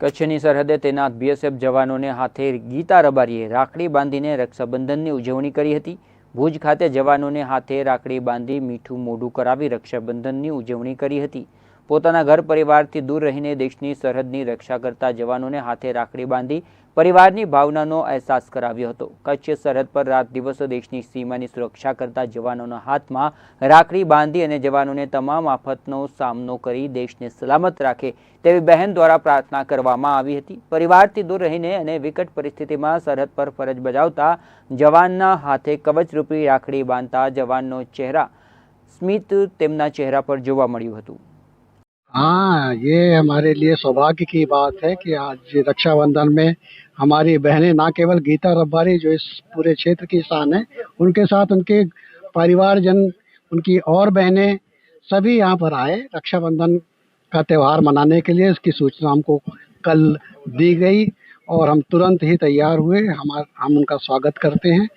કચ્છની સરહદે તેના બીએસએફ જવાનોને હાથે ગીતા રબારીએ રાખડી બાંધીને રક્ષાબંધનની ઉજવણી કરી હતી. ભુજ ખાતે જવાનોને હાથે રાખડી બાંધી મીઠું મોઢું કરાવી રક્ષાબંધનની ઉજવણી કરી હતી. પોતાના ઘર પરિવારથી દૂર રહીને દેશની સરહદની રક્ષા કરતા જવાનોને હાથે રાખડી બાંધી પરિવારની ભાવનાનો અહેસાસ કરાવ્યો હતો કચ્છ સરહદ પર રાત દિવસ દેશની સીમાની સુરક્ષા કરતા જવાનોના હાથમાં રાખડી બાંધી અને જવાનોને તમામ આફતનો સામનો કરી દેશને સલામત રાખે તેવી બહેન દ્વારા પ્રાર્થના કરવામાં આવી હતી પરિવારથી દૂર રહીને અને વિકટ પરિસ્થિતિમાં સરહદ પર ફરજ બજાવતા જવાનના હાથે કવચરૂપી રાખડી બાંધતા જવાનનો ચહેરા સ્મિત તેમના ચહેરા પર જોવા મળ્યું હતું हाँ ये हमारे लिए सौभाग्य की बात है कि आज रक्षाबंधन में हमारी बहनें ना केवल गीता रब्बारी, जो इस पूरे क्षेत्र की शान है, उनके साथ उनके परिवारजन, उनकी और बहनें सभी यहाँ पर आए रक्षाबंधन का त्यौहार मनाने के लिए। इसकी सूचना हमको कल दी गई और हम तुरंत ही तैयार हुए। हमार, हम उनका स्वागत करते हैं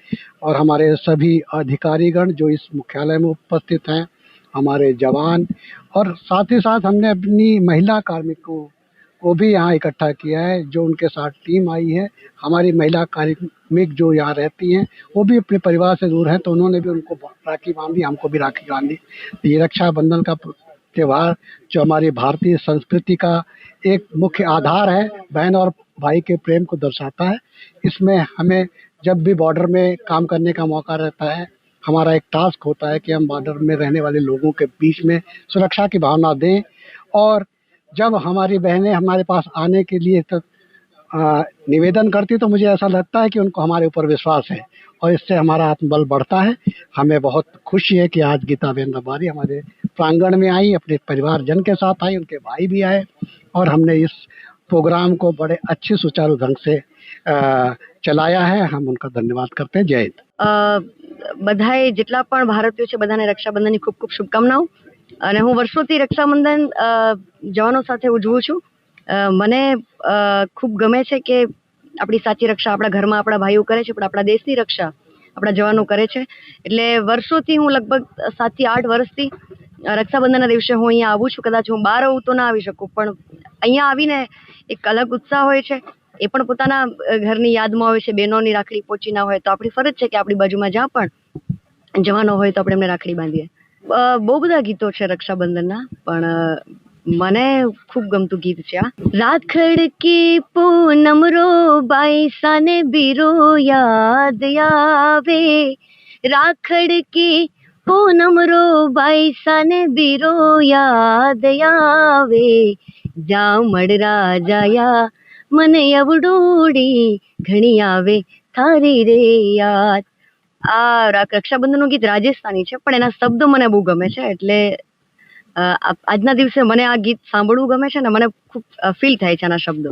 और हमारे सभी अधिकारीगण जो इस मुख्यालय में उपस्थित हैं, हमारे जवान और साथ ही साथ हमने अपनी महिला कार्मिक को भी यहाँ इकट्ठा किया है, जो उनके साथ टीम आई है, हमारी महिला कार्मिक जो यहाँ रहती हैं, वो भी अपने परिवार से दूर हैं तो उन्होंने भी उनको राखी बांधी हमको भी राखी बांधी ये रक्षाबंधन का त्यौहार जो हमारी भारतीय संस्कृति का एक मुख्य आधार है, बहन और भाई के प्रेम को दर्शाता है। इसमें हमें जब भी बॉर्डर में काम करने का मौका रहता है, हमारा एक टास्क होता है कि हम बॉर्डर में रहने वाले लोगों के बीच में सुरक्षा की भावना दें और जब हमारी बहनें हमारे पास आने के लिए तो आ, निवेदन करती तो मुझे ऐसा लगता है कि उनको हमारे ऊपर विश्वास है और इससे हमारा आत्मबल बढ़ता है हमें बहुत खुशी है कि आज गीता बेन रबारी हमारे प्रांगण में आई अपने परिवारजन के साथ आई उनके भाई भी आए और हमने इस प्रोग्राम को बड़े अच्छे सुचारू ढंग से आ, चलाया है हम उनका धन्यवाद करते हैं जय हिंद અ, બધાએ જેટલા પણ ભારતીયો છે બધાને રક્ષાબંધનની ખૂબ ખૂબ શુભકામનાઓ અને હું વર્ષોથી રક્ષાબંધન જવાનો સાથે ઉજવું છું. મને ખૂબ ગમે છે કે આપણી સાચી રક્ષા આપણા ઘરમાં આપણા ભાઈઓ કરે છે, પણ આપણા દેશની રક્ષા આપણા જવાનો કરે છે. એટલે વર્ષોથી હું લગભગ સાતથી આઠ વર્ષથી રક્ષાબંધનના દિવસે હું અહીંયા આવું છું. કદાચ હું બહાર આવું તો ના આવી શકું, પણ અહીંયા આવીને એક અલગ ઉત્સાહ હોય છે. એ પણ પોતાના ઘરની યાદમાં હોય છે, બહેનોની રાખડી પહોંચી ના હોય તો આપણી ફરજ છે કે આપણી બાજુમાં જ્યાં પણ જવાનો હોય તો આપણે એમને રાખડી બાંધીએ. બહુ બધા ગીતો છે રક્ષાબંધનના, પણ મને ખૂબ ગમતું ગીત છે આ. રાખડ કી પૂનમ રો બાઈસાને બીરો યાદ આવે. રાખડ કી પૂનમ રો બાઈસાને બીરો યાદ આવે. જામડ રાજાયા, મને અવડોડી ઘણી આવે. થારી રે યાદ આ રક્ષાબંધનનું ગીત રાજસ્થાની છે, પણ એના શબ્દો મને બહુ ગમે છે, એટલે આજના દિવસે મને આ ગીત સાંભળવું ગમે છે ને મને ખૂબ ફીલ થાય છે આના શબ્દો.